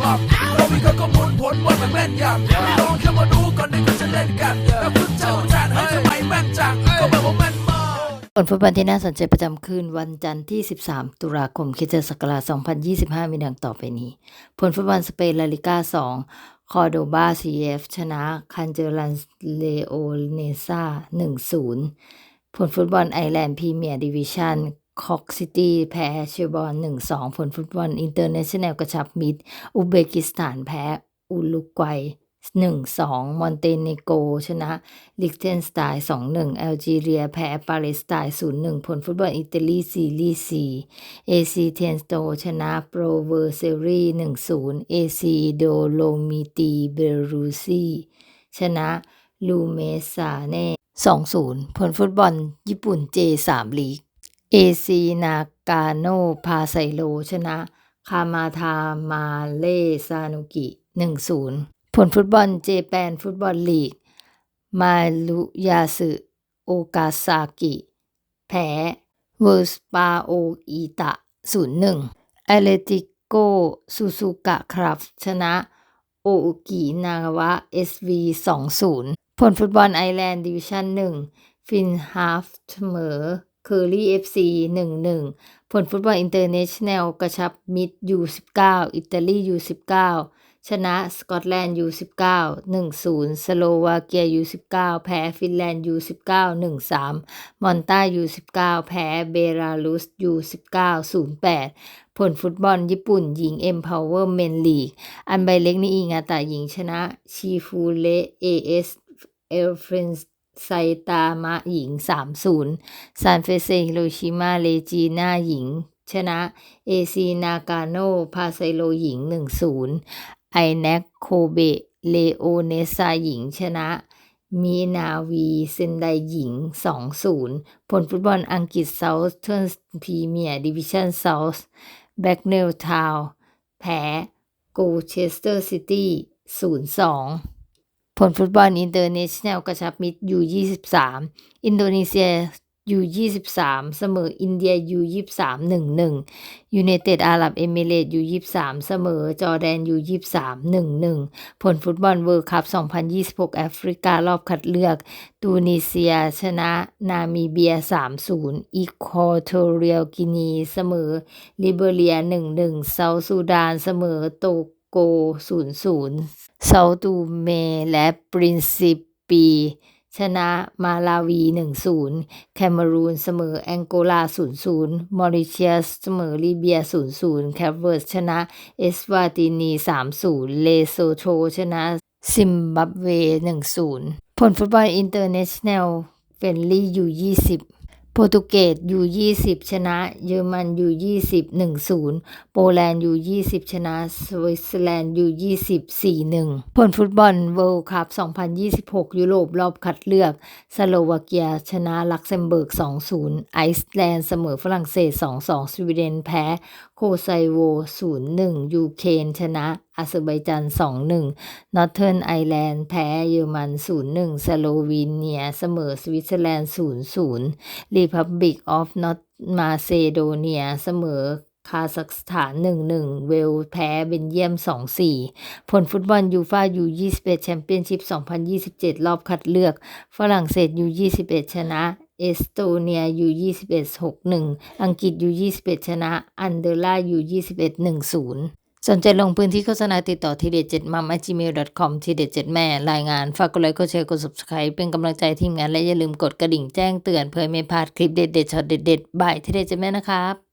หลับเรามีข้อมูลผลว่ามันแม่นยำไม่ลองแค่มาดูก่อนที่เขาจะเล่นกันแล้วคุณเจ้าจานให้ทำไมแม่นจังก็แบบว่าแม่นมากผลฟุตบอลที่น่าสนใจประจำคืนวันจันทร์ที่ 13 ตุลาคมคริสตศักราช2025 มีดังต่อไปนี้ ผลฟุตบอลสเปนลาลิก้า 2 คอโดบา CF ชนะคันเจรันเลโอเนซา1-0 ผลฟุตบอลไอร์แลนด์พรีเมียร์ดิวิชัน คอกซิตี้แพ้เชลบอน1-2ผลฟุตบอลอินเตอร์เนชั่นแนลกระชับมิตร อุเบกิสถานแพ้อุรุกวัย1-2มอนเตเนโกชนะลิกเทนสไตน์2-1แอลจีเรียแพ้ปาเลสไตน์0-1ผลฟุตบอลอิตาลีซีรีส์4เอซีเทนสโตชนะโปรเวอร์เซรี1-0เอซีโดโลมิตีเบรูซีชนะลูเมซาเน่2-0ผลฟุตบอลญี่ปุ่น J3 ลีก เอซีนากาโนพาไซโล ชนะ คามาทามาเลซานุกิ1-0ผลฟุตบอลเจแปนฟุตบอลลีก มารุยาสึโอกาซากิ แพ้เวอร์สปาโออิตะ0-1แอตเลติโกซูซูกะครับ ชนะโออุกินาวะ SV 2-0ผลฟุตบอลไอแลนด์ดิวิชั่น1ฟินฮาฟเสมอ เคอรี่ FC 1-1ผลฟุตบอลอินเตอร์เนชั่นแนลกระชับมิตร U19 อิตาลี U19 ชนะสกอตแลนด์ U19 1-0สโลวาเกีย U19 แพ้ฟินแลนด์ U19 1-3มอนตา U19 แพ้เบลารุส U19 0-8ผลฟุตบอลญี่ปุ่นหญิง Empower Men League อันใบเล็กนี่อิงาตาหญิงชนะชิฟูเ e AS เอลเฟรน ไซตามะหญิง 3-0ซานเฟเซฮิโรชิมาเลจีน่าหญิง ชนะ เอซีนากาโนพาไซโลหญิง 1-0 ไอแนกโคเบเลโอเนซาหญิง ชนะมีนาวีเซนไดหญิง 2-0 ผลฟุตบอลอังกฤษเซาท์เทิร์นพรีเมียร์ดิวิชั่นเซาท์แบ็กเนลทาวแพ้โกเชสเตอร์ซิตี้ 0-2 ผลฟุตบอลอินเตอร์เนชั่นแนลกระชับมิตร U23 อินโดนีเซีย U23 เสมออินเดีย U23 1-1ยูไนเต็ดอาหรับเอมิเรตส์ U23 เสมอจอร์แดน U23 1-1 ผลฟุตบอลเวิลด์คัพ 2026 แอฟริการอบคัดเลือก ตูนิเซีย ชนะนามิเบีย 3-0 อีควอทอเรียลกินี เสมอลิเบเรีย 1-1 เซาท์ซูดาน เสมอโต โก 0-0 เซาตูเม และปรินซิปี ชนะมาลาวี 1-0 แคนารูนเสมอแองโกลา 0-0 มอริเชียสเสมอลิเบีย 0-0 แคเวิร์ชนะเอสวาตินี 3-0 เลโซโทชนะซิมบับเว 1-0 ผลฟุตบอลอินเตอร์เนชั่นแนลเฟนลี่ยู20 โปรตุเกสยู20ชนะ เยอรมันยู20 1-0โปแลนด์ยู20ชนะ สวิตเซอร์แลนด์ยู20 4-1ผลฟุตบอลเวิลด์คัพ2026ยุโรปรอบคัดเลือก สโลวาเกียชนะลักเซมเบิร์ก2-0ไอซ์แลนด์เสมอฝรั่งเศส2-2สวีเดนแพ้ โคไซโว 0-1 ยูเครนชนะอาเซอร์ไบจาน2-1 นอร์เทิร์นไอแลนด์แพ้เยอรมัน 0-1 สโลวีเนีย เสมอสวิตเซอร์แลนด์ 0-0 รีพับบิกออฟนอร์มาเซโดเนีย เสมอคาซัคสถาน 1-1 เวลแพ้เบนเยียม 2-4 ผลฟุตบอลยูฟายู21แชมเปี้ยนชิพ 2027 รอบคัดเลือก ฝรั่งเศสยู21 ชนะ เอสโตเนียยู21 6-1 อังกฤษยู21 ชนะ อันเดอร่ายู21 1-0 สนใจลงพื้นที่โฆษณาติดต่อทีเด็ดเจ็ดมัมจีเมลคอมทีเด็ดเจ็ดแม่รายงานฝากกดไลค์กดแชร์กด subscribe เป็นกำลังใจทีมงานและอย่าลืมกดกระดิ่งแจ้งเตือนเพื่อไม่พลาดคลิปเด็ดๆช็อตเด็ดเด็ดบ่ายทีเด็ดเจ็ดแม่นะครับ